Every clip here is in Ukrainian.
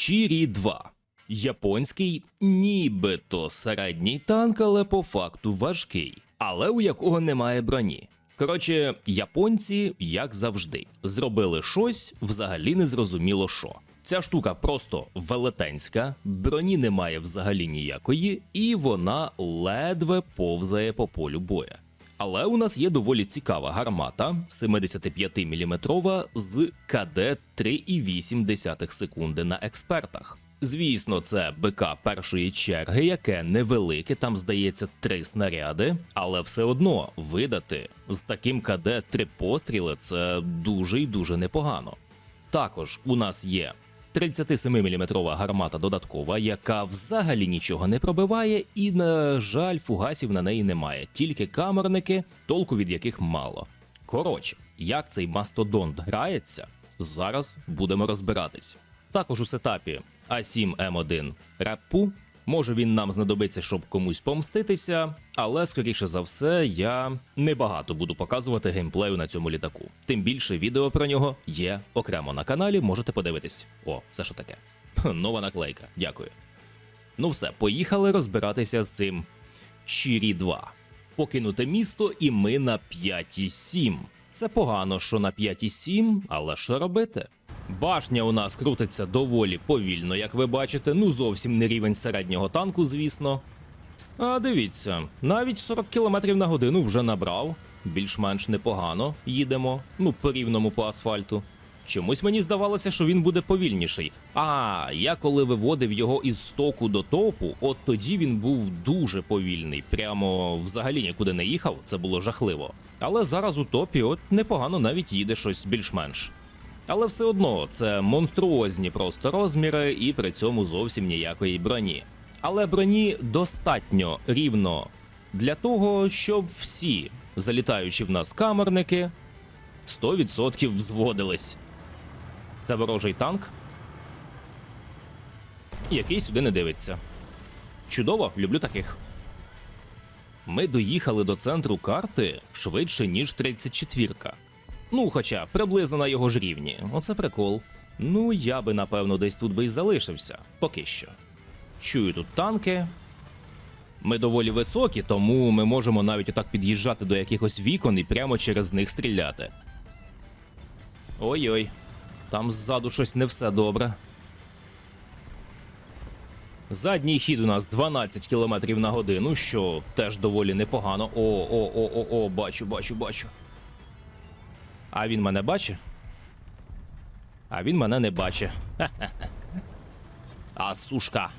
Чірі 2. Японський нібито середній танк, але по факту важкий, але у якого немає броні. Коротше, японці, як завжди, зробили щось взагалі не зрозуміло що. Ця штука просто велетенська, броні немає взагалі ніякої, і вона ледве повзає по полю боя. Але у нас є доволі цікава гармата 75 мм з КД 3,8 секунди на експертах. Звісно, це БК першої черги, яке невелике, там здається три снаряди, але все одно видати з таким КД три постріли це дуже і дуже непогано. Також у нас є 37-мм гармата додаткова, яка взагалі нічого не пробиває, і, на жаль, фугасів на неї немає, тільки камерники, толку від яких мало. Коротше, як цей мастодонт грається, зараз будемо розбиратись. Також у сетапі А7М1 Реппу. Може він нам знадобиться, щоб комусь помститися, але скоріше за все я небагато буду показувати геймплею на цьому літаку. Тим більше відео про нього є окремо на каналі, можете подивитись. О, це що таке? Нова наклейка, дякую. Ну все, поїхали розбиратися з цим Чірі 2. Покинуте місто, і ми на 5,7. Це погано, що на 5,7, але що робити? Башня у нас крутиться доволі повільно, як ви бачите. Ну зовсім не рівень середнього танку, звісно. А дивіться, навіть 40 км на годину вже набрав. Більш-менш непогано їдемо, ну по рівному по асфальту. Чомусь мені здавалося, що він буде повільніший. А я коли виводив його із стоку до топу, от тоді він був дуже повільний. Прямо взагалі нікуди не їхав, це було жахливо. Але зараз у топі от непогано навіть їде щось більш-менш. Але все одно це монструозні просто розміри, і при цьому зовсім ніякої броні. Але броні достатньо рівно для того, щоб всі, залітаючи в нас камерники, 100% взводились. Це ворожий танк, який сюди не дивиться. Чудово, люблю таких. Ми доїхали до центру карти швидше, ніж 34-ка. Ну, хоча приблизно на його ж рівні. Оце прикол. Ну, я би напевно десь тут би і залишився. Поки що. Чую тут танки. Ми доволі високі, тому ми можемо навіть отак під'їжджати до якихось вікон і прямо через них стріляти. Ой-ой, там ззаду щось не все добре. Задній хід у нас 12 км на годину, що теж доволі непогано. О, о, о, о, о, бачу, бачу, бачу. А він мене бачить? А він мене не бачить. А сушка.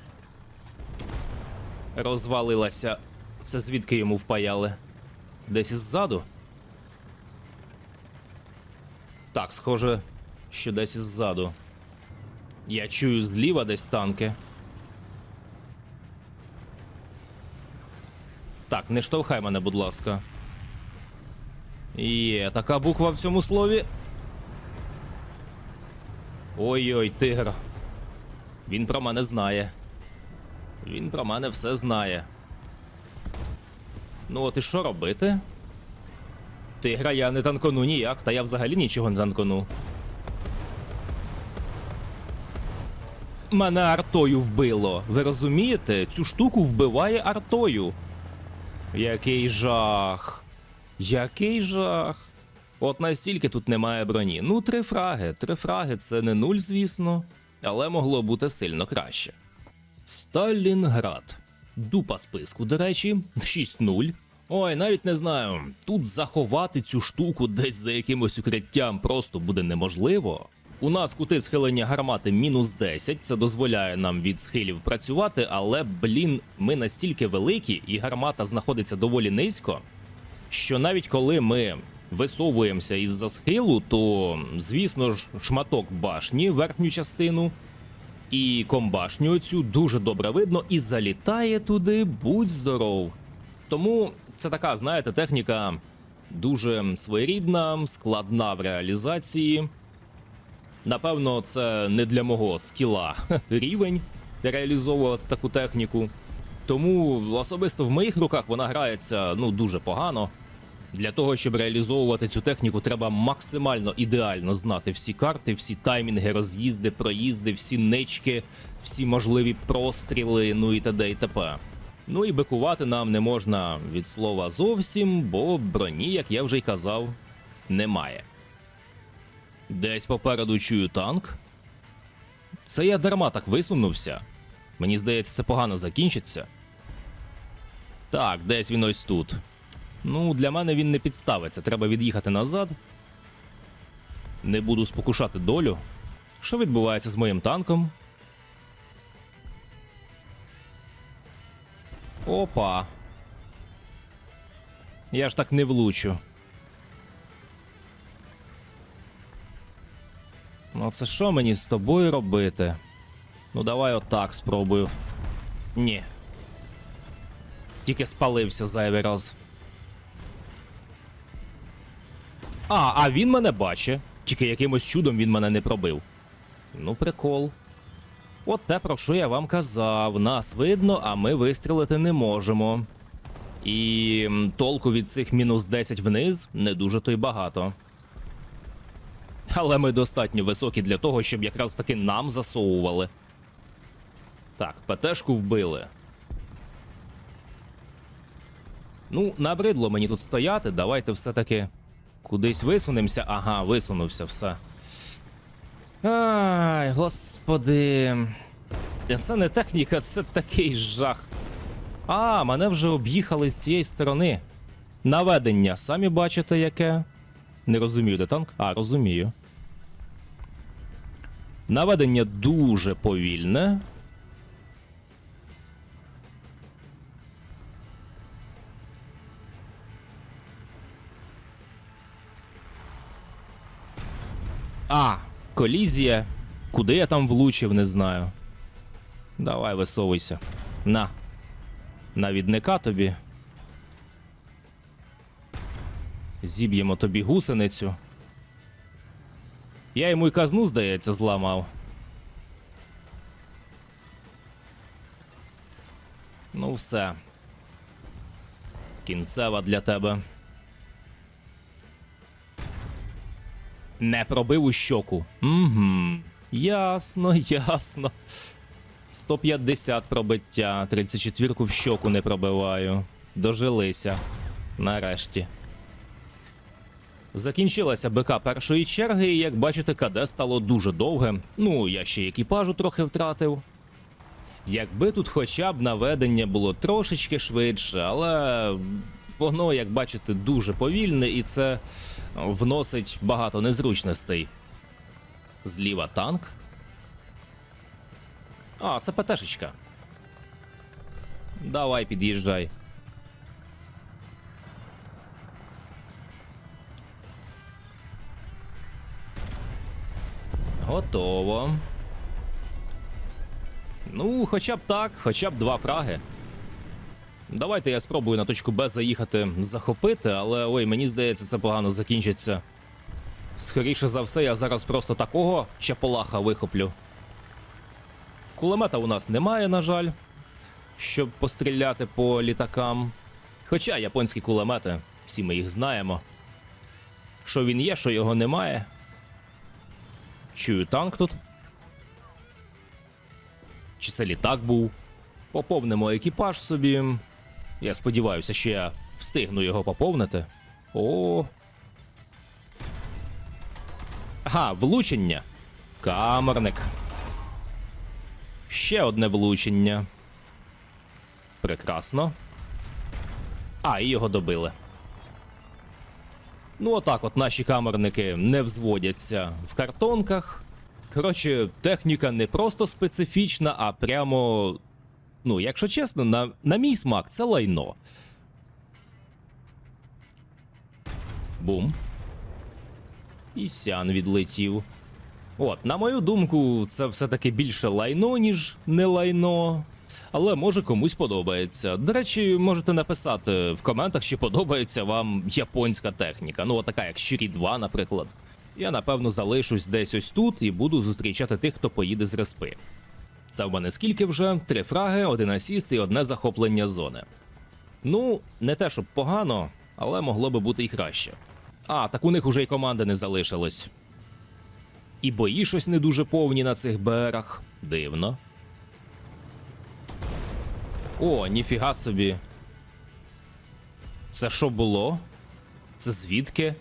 Розвалилася. Це звідки йому впаяли? Десь іззаду? Так, схоже, що десь іззаду. Я чую зліва десь танки. Так, не штовхай мене, будь ласка. Є така буква в цьому слові. Ой-ой, тигр. Він про мене знає. Він про мене все знає. Ну, от і що робити? Тигра я не танкону ніяк, та я взагалі нічого не танкону. Мене артою вбило. Ви розумієте? Цю штуку вбиває артою. Який жах. Який жах. От настільки тут немає броні. Ну, три фраги. Три фраги це не нуль, звісно, але могло бути сильно краще. Сталінград. Дупа списку, до речі, 6-0. Ой, навіть не знаю. Тут заховати цю штуку десь за якимось укриттям просто буде неможливо. У нас кути схилення гармати мінус 10, це дозволяє нам від схилів працювати, але, блін, ми настільки великі, і гармата знаходиться доволі низько, що навіть коли ми висовуємося із-за схилу, то, звісно ж, шматок башні, верхню частину, і комбашню цю дуже добре видно і залітає туди, будь здоров. Тому це така, знаєте, техніка дуже своєрідна, складна в реалізації. Напевно, це не для мого скіла рівень реалізовувати таку техніку. Тому особисто в моїх руках вона грається ну дуже погано. Для того, щоб реалізовувати цю техніку, треба максимально ідеально знати всі карти, всі таймінги, роз'їзди, проїзди, всі нички, всі можливі простріли, ну і т.д. і т.п. Ну і бикувати нам не можна від слова зовсім, бо броні, як я вже й казав, немає. Десь попереду чую танк. Це я дарма так висунувся. Мені здається, це погано закінчиться. Так, десь він ось тут. Ну, для мене він не підставиться. Треба від'їхати назад. Не буду спокушати долю. Що відбувається з моїм танком? Опа. Я ж так не влучу. Ну, це що мені з тобою робити? Ну, давай отак спробую. Ні. Тільки спалився зайвий раз. А, а він мене бачить. Тільки якимось чудом він мене не пробив. Ну, прикол. От те, про що я вам казав. Нас видно, а ми вистрілити не можемо. І толку від цих мінус 10 вниз не дуже то й багато. Але ми достатньо високі для того, щоб якраз таки нам засовували. Так, ПТшку вбили. Ну, набридло мені тут стояти. Давайте все-таки кудись висунемося. Ага, висунувся все. Ай, господи. Це не техніка, це такий жах. А, мене вже об'їхали з цієї сторони. Наведення, самі бачите, яке. Не розумію, де танк? А, розумію. Наведення дуже повільне. А, колізія. Куди я там влучив, не знаю. Давай, висовуйся. На. Навідника тобі. Зіб'ємо тобі гусеницю. Я йому й казну, здається, зламав. Ну, все. Кінцева для тебе. Не пробив у щоку. Угу. Ясно, ясно. 150 пробиття, 34 в щоку не пробиваю. Дожилися. Нарешті. Закінчилася БК першої черги, і як бачите, КД стало дуже довге. Ну, я ще екіпажу трохи втратив. Якби тут хоча б наведення було трошечки швидше, але воно, як бачите, дуже повільне і це вносить багато незручностей. Зліва танк. А, це ПТшечка. Давай, під'їжджай. Готово. Ну, хоча б так, хоча б два фраги. Давайте я спробую на точку Б заїхати захопити, але ой, мені здається, це погано закінчиться. Скоріше за все, я зараз просто такого чаполаха вихоплю. Кулемета у нас немає, на жаль, щоб постріляти по літакам. Хоча японські кулемети, всі ми їх знаємо. Що він є, що його немає. Чую танк тут. Чи це літак був? Поповнимо екіпаж собі. Я сподіваюся, що я встигну його поповнити. О. Ага, влучення. Камерник. Ще одне влучення. Прекрасно. А, і його добили. Ну, отак, от наші камерники не взводяться в картонках. Коротше, техніка не просто специфічна, а прямо. Ну, якщо чесно, на, на мій смак це лайно. Бум. І сян відлетів. От, на мою думку, це все-таки більше лайно, ніж не лайно. Але може комусь подобається. До речі, можете написати в коментах, чи подобається вам японська техніка. Ну, така як Щирі 2, наприклад. Я напевно залишусь десь ось тут і буду зустрічати тих, хто поїде з респи. Це в мене скільки вже? Три фраги, один асіст і одне захоплення зони. Ну, не те, щоб погано, але могло би бути і краще. А, так у них уже й команди не залишилось. І бої щось не дуже повні на цих берах. Дивно. О, ніфіга собі. Це що було? Це звідки?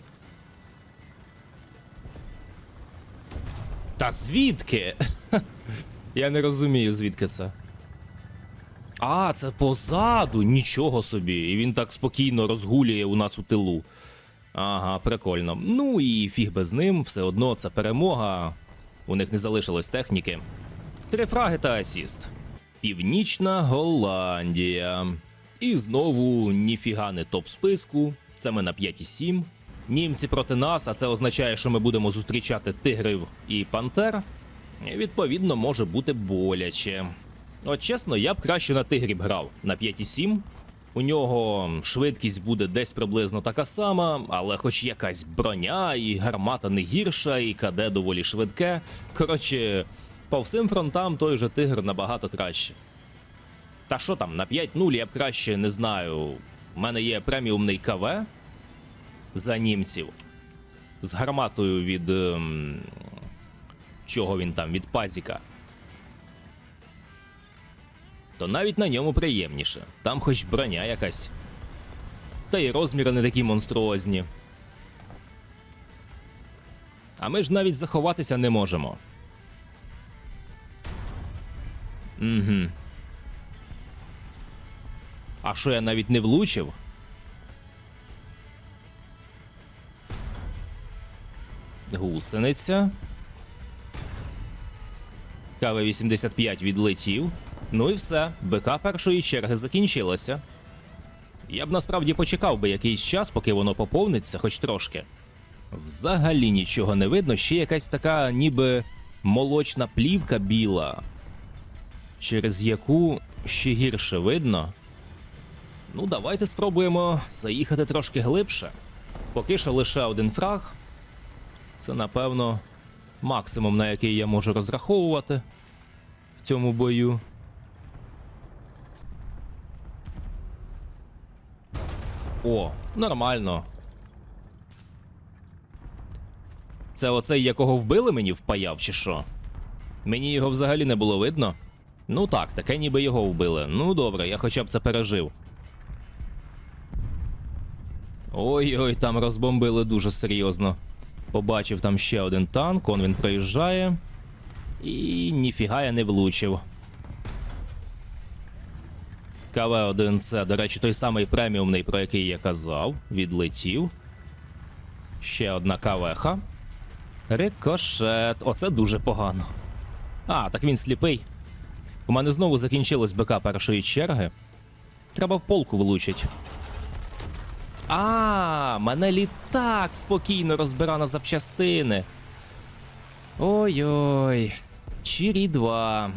Та звідки? Я не розумію, звідки це. А, це позаду, нічого собі. І він так спокійно розгулює у нас у тилу. Ага, прикольно. Ну і фіг би з ним, все одно це перемога. У них не залишилось техніки. Три фраги та асіст. Північна Голландія. І знову ніфіга не топ списку. Це ми на 5,7. Німці проти нас, а це означає, що ми будемо зустрічати тигрів і пантер. Відповідно, може бути боляче. От чесно, я б краще на тигрів грав на 5,7. У нього швидкість буде десь приблизно така сама, але хоч якась броня, і гармата не гірша, і КД доволі швидке. Коротше, по всім фронтам той же тигр набагато краще. Та що там, на 5-0 я б краще не знаю. У мене є преміумний КВ за німців з гарматою від. Чого він там, від пазіка. То навіть на ньому приємніше. Там хоч броня якась. Та й розміри не такі монструозні. А ми ж навіть заховатися не можемо. Угу. А що я навіть не влучив? Гусениця. КВ-85 відлетів. Ну і все. БК першої черги закінчилося. Я б насправді почекав би якийсь час, поки воно поповниться, хоч трошки. Взагалі нічого не видно, ще якась така, ніби молочна плівка біла, через яку ще гірше видно. Ну, давайте спробуємо заїхати трошки глибше. Поки що лише один фраг. Це, напевно, максимум, на який я можу розраховувати в цьому бою. О, нормально. Це оцей, якого вбили мені впаяв, чи що? Мені його взагалі не було видно. Ну так, таке ніби його вбили. Ну добре, я хоча б це пережив. Ой-ой, там розбомбили дуже серйозно. Побачив там ще один танк, он він проїжджає. І ніфіга я не влучив. КВ-1 це, до речі, той самий преміумний, про який я казав. Відлетів. Ще одна КВХ. Рикошет. Оце дуже погано. А, так він сліпий. У мене знову закінчилось БК першої черги. Треба в полку влучить. А, мене літак спокійно розбира на запчастини. Ой-ой. Чирі 2.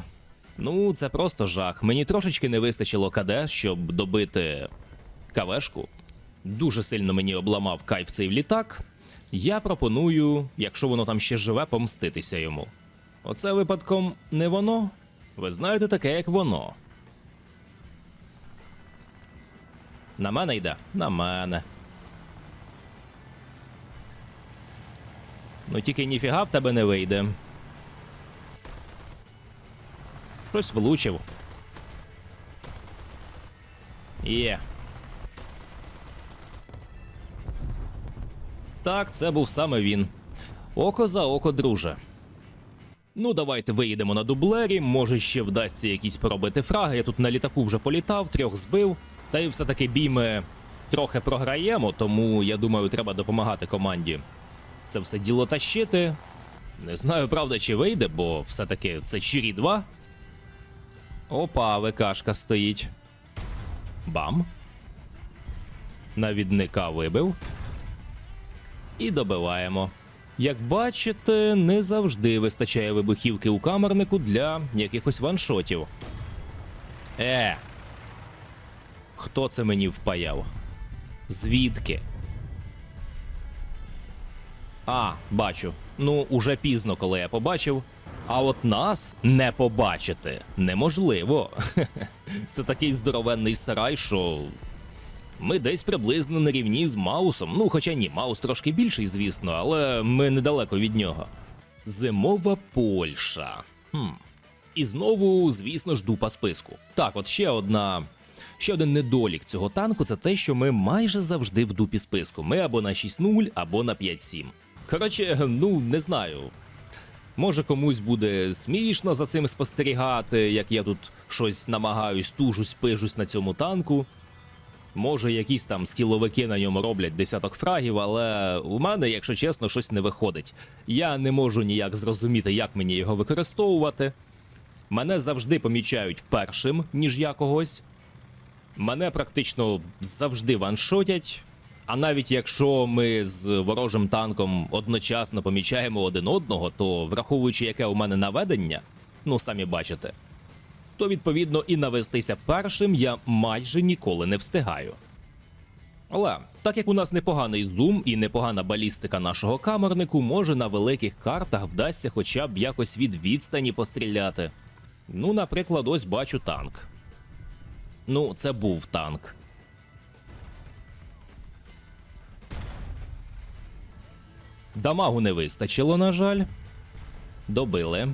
Ну, це просто жах. Мені трошечки не вистачило КД, щоб добити кавешку. Дуже сильно мені обламав кайф цей літак. Я пропоную, якщо воно там ще живе, помститися йому. Оце випадком не воно. Ви знаєте таке, як воно. На мене йде? На мене. Ну тільки ніфіга в тебе не вийде. Щось влучив. Є. Так, це був саме він. Око за око, друже. Ну, давайте виїдемо на дублері. Може, ще вдасться якісь поробити фраги. Я тут на літаку вже політав, трьох збив. Та й все-таки бій ми трохи програємо, тому я думаю, треба допомагати команді. Це все діло тащити. Не знаю, правда, чи вийде, бо все-таки це Чирі 2. Опа, ВКшка стоїть. Бам. Навідника вибив. І добиваємо. Як бачите, не завжди вистачає вибухівки у камернику для якихось ваншотів. Е. Хто це мені впаяв? Звідки? А, бачу. Ну, уже пізно, коли я побачив. А от нас не побачити неможливо. Це такий здоровенний сарай, що Ми десь приблизно на рівні з Маусом. Ну, хоча ні, Маус трошки більший, звісно, але ми недалеко від нього. Зимова Польща. Хм. І знову, звісно ж, дупа списку. Так, от ще одна. Ще один недолік цього танку це те, що ми майже завжди в дупі списку. Ми або на 6-0, або на 5-7. Коротше, ну не знаю. Може комусь буде смішно за цим спостерігати, як я тут щось намагаюсь, тужусь, пижусь на цьому танку. Може, якісь там скіловики на ньому роблять десяток фрагів, але у мене, якщо чесно, щось не виходить. Я не можу ніяк зрозуміти, як мені його використовувати. Мене завжди помічають першим, ніж я когось. Мене практично завжди ваншотять. А навіть якщо ми з ворожим танком одночасно помічаємо один одного, то враховуючи, яке у мене наведення, ну самі бачите, то відповідно і навестися першим я майже ніколи не встигаю. Але так як у нас непоганий зум і непогана балістика нашого камернику, може на великих картах вдасться хоча б якось від відстані постріляти. Ну, наприклад, ось бачу танк. Ну, це був танк. Дамагу не вистачило, на жаль. Добили.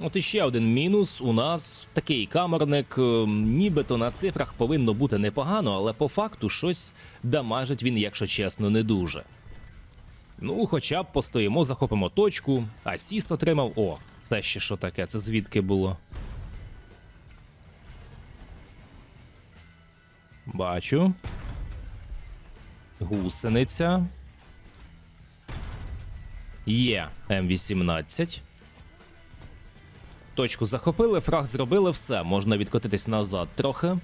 От іще один мінус. У нас такий камерник, е, нібито на цифрах повинно бути непогано, але по факту щось дамажить він, якщо чесно, не дуже. Ну, хоча б постоїмо, захопимо точку. Асіст отримав. О, це ще що таке? Це звідки було? Бачу. Гусениця. Є М18. Точку захопили, фраг зробили, все, можна відкотитись назад трохи.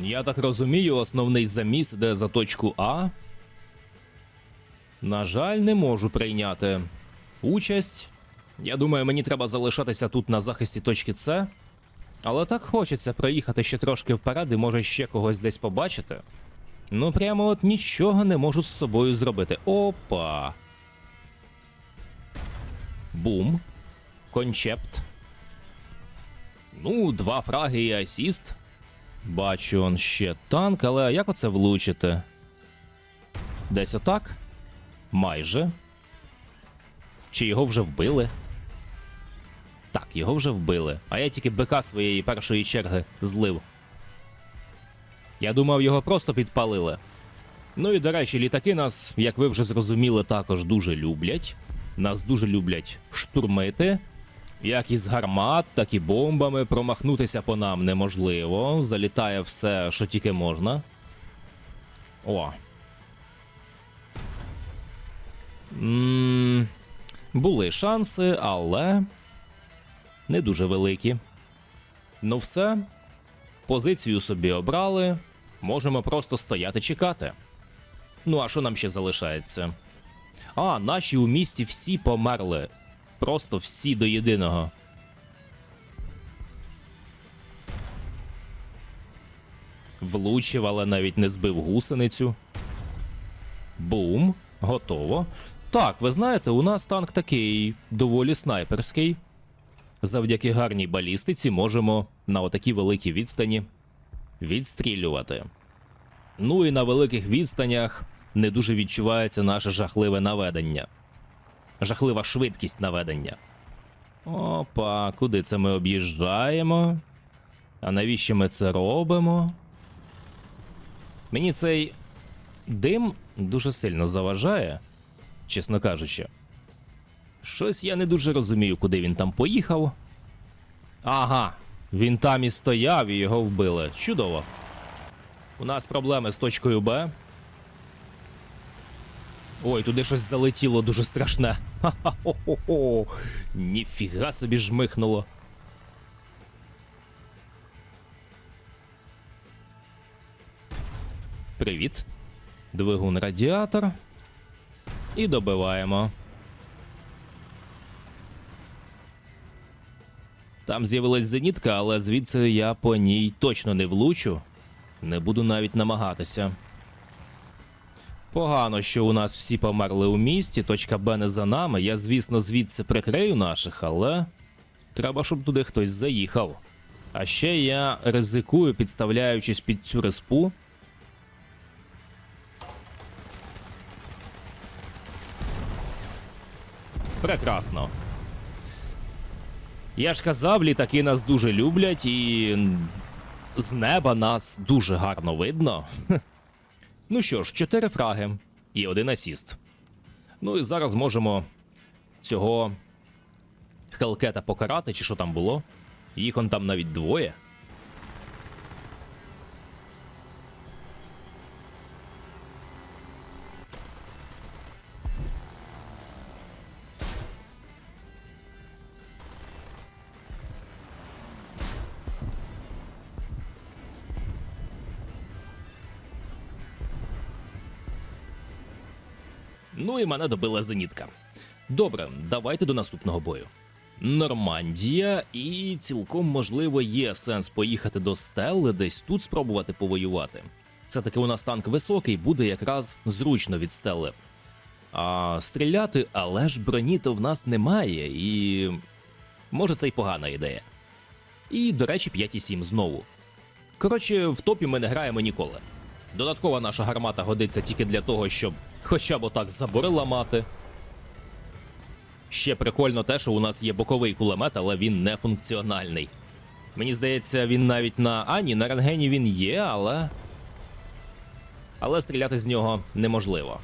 Я так розумію, основний заміс іде за точку А. На жаль, не можу прийняти участь. Я думаю, мені треба залишатися тут на захисті точки С. Але так хочеться проїхати ще трошки вперед і може ще когось десь побачити. Ну, прямо от нічого не можу з собою зробити. Опа. Бум. Кончепт. Ну, два фраги і асіст. Бачу он ще танк, але як оце влучити? Десь отак? Майже. Чи його вже вбили? Так, його вже вбили. А я тільки БК своєї першої черги злив. Я думав, його просто підпалили. Ну і до речі, літаки нас, як ви вже зрозуміли, також дуже люблять. Нас дуже люблять штурмити. Як із гармат, так і бомбами. Промахнутися по нам неможливо. Залітає все, що тільки можна. О. м були шанси, але не дуже великі. Ну все. Позицію собі обрали. Можемо просто стояти чекати. Ну, а що нам ще залишається? А, наші у місті всі померли. Просто всі до єдиного. Влучив, але навіть не збив гусеницю. Бум. Готово. Так, ви знаєте, у нас танк такий доволі снайперський. Завдяки гарній балістиці можемо на отакій великій відстані відстрілювати. Ну і на великих відстанях не дуже відчувається наше жахливе наведення. Жахлива швидкість наведення. Опа, куди це ми об'їжджаємо? А навіщо ми це робимо? Мені цей дим дуже сильно заважає, чесно кажучи. Щось я не дуже розумію, куди він там поїхав. Ага, він там і стояв, і його вбили. Чудово. У нас проблеми з точкою Б. Ой, туди щось залетіло дуже страшне. Ха-ха-хо-хо-хо. Ніфіга собі жмихнуло. Привіт. Двигун радіатор. І добиваємо. Там з'явилась зенітка, але звідси я по ній точно не влучу. Не буду навіть намагатися. Погано, що у нас всі померли у місті, точка Б не за нами. Я, звісно, звідси прикрию наших, але треба, щоб туди хтось заїхав. А ще я ризикую, підставляючись під цю респу. Прекрасно. Я ж казав, літаки нас дуже люблять і з неба нас дуже гарно видно. Ну що ж, чотири фраги і один асіст. Ну і зараз можемо цього Хелкета покарати, чи що там було. Їх он там навіть двоє. Ну і мене добила зенітка. Добре, давайте до наступного бою. Нормандія, і цілком можливо є сенс поїхати до Стелли, десь тут спробувати повоювати. Це таки у нас танк високий, буде якраз зручно від Стелли. А стріляти, але ж броні то в нас немає, і може це й погана ідея. І, до речі, 5,7 знову. Коротше, в топі ми не граємо ніколи. Додаткова наша гармата годиться тільки для того, щоб хоча б отак забори ламати. Ще прикольно те, що у нас є боковий кулемет, але він не функціональний. Мені здається, він навіть на Ані, на рентгені він є, але. Але стріляти з нього неможливо.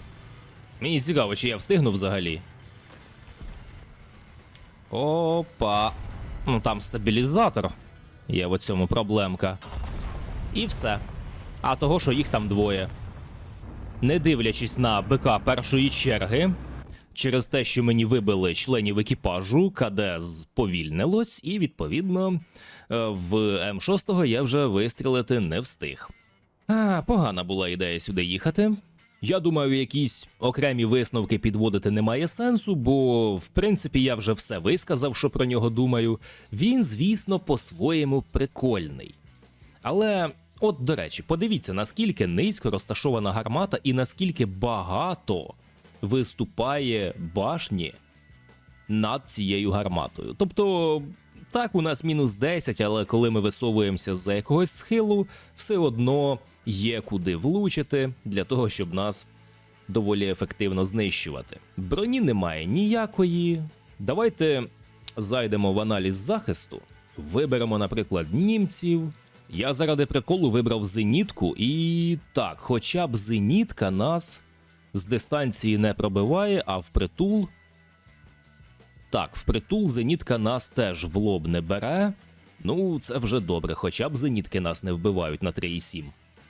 Мені цікаво, чи я встигну взагалі. Опа. Ну там стабілізатор. Є в цьому проблемка. І все. А того, що їх там двоє. Не дивлячись на БК першої черги, через те, що мені вибили членів екіпажу, КД сповільнилось, і відповідно е, в М6 я вже вистрілити не встиг. А, погана була ідея сюди їхати. Я думаю, якісь окремі висновки підводити немає сенсу, бо в принципі я вже все висказав, що про нього думаю. Він, звісно, по-своєму прикольний. Але, от до речі, подивіться, наскільки низько розташована гармата і наскільки багато виступає башні над цією гарматою. Тобто, так, у нас мінус 10, але коли ми висовуємося за якогось схилу, все одно є куди влучити для того, щоб нас доволі ефективно знищувати. Броні немає ніякої. Давайте зайдемо в аналіз захисту, виберемо, наприклад, німців. Я заради приколу вибрав зенітку, і так, хоча б зенітка нас з дистанції не пробиває, а впритул. Так, впритул зенітка нас теж в лоб не бере. Ну, це вже добре, хоча б зенітки нас не вбивають на 3,7.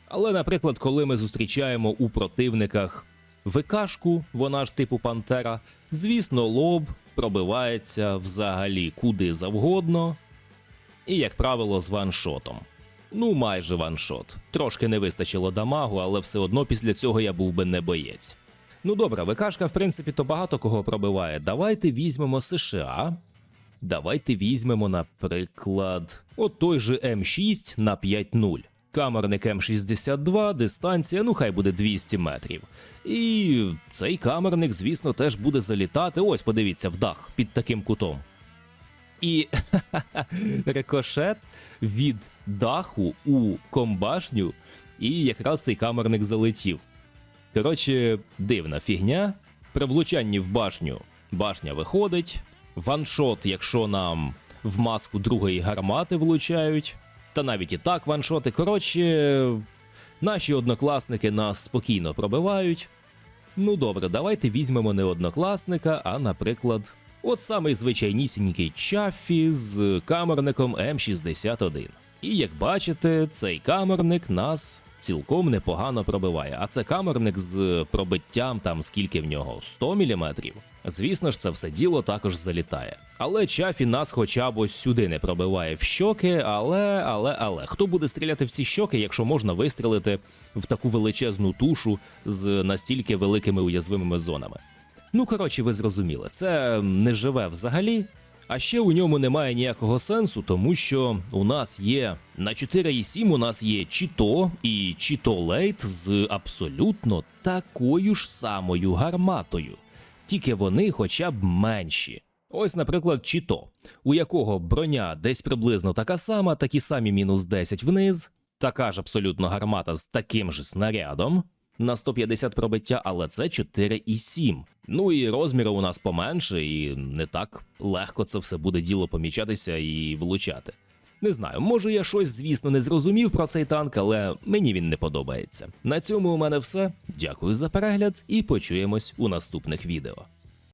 Але, наприклад, коли ми зустрічаємо у противниках ВКшку, вона ж типу Пантера, звісно, лоб пробивається взагалі куди завгодно. І, як правило, з ваншотом. Ну, майже ваншот. Трошки не вистачило дамагу, але все одно після цього я був би не боєць. Ну добре, ВКшка, в принципі, то багато кого пробиває. Давайте візьмемо США. Давайте візьмемо, наприклад, от той же М6 на 5.0. Камерник М62, дистанція, ну хай буде 200 метрів. І цей камерник, звісно, теж буде залітати. Ось, подивіться, в дах під таким кутом. І рикошет від даху у комбашню, і якраз цей камерник залетів. Коротше, дивна фігня. При влучанні в башню башня виходить. Ваншот, якщо нам в маску другої гармати влучають. Та навіть і так ваншоти. Коротше, наші однокласники нас спокійно пробивають. Ну добре, давайте візьмемо не однокласника, а, наприклад, от самий звичайнісінький Чаффі з камерником М61. І як бачите, цей камерник нас цілком непогано пробиває. А це камерник з пробиттям там скільки в нього 100 мм. Звісно ж, це все діло також залітає. Але Чафі нас хоча б ось сюди не пробиває в щоки, але, але, але хто буде стріляти в ці щоки, якщо можна вистрілити в таку величезну тушу з настільки великими уязвимими зонами? Ну, коротше, ви зрозуміли, це не живе взагалі. А ще у ньому немає ніякого сенсу, тому що у нас є на 4,7 у нас є Чіто і Чіто Лейт з абсолютно такою ж самою гарматою, тільки вони хоча б менші. Ось, наприклад, Чіто, у якого броня десь приблизно така сама, такі самі мінус 10 вниз, така ж абсолютно гармата з таким же снарядом на 150 пробиття, але це 4,7. Ну і розміри у нас поменше, і не так легко це все буде діло помічатися і влучати. Не знаю, може я щось, звісно, не зрозумів про цей танк, але мені він не подобається. На цьому у мене все. Дякую за перегляд і почуємось у наступних відео.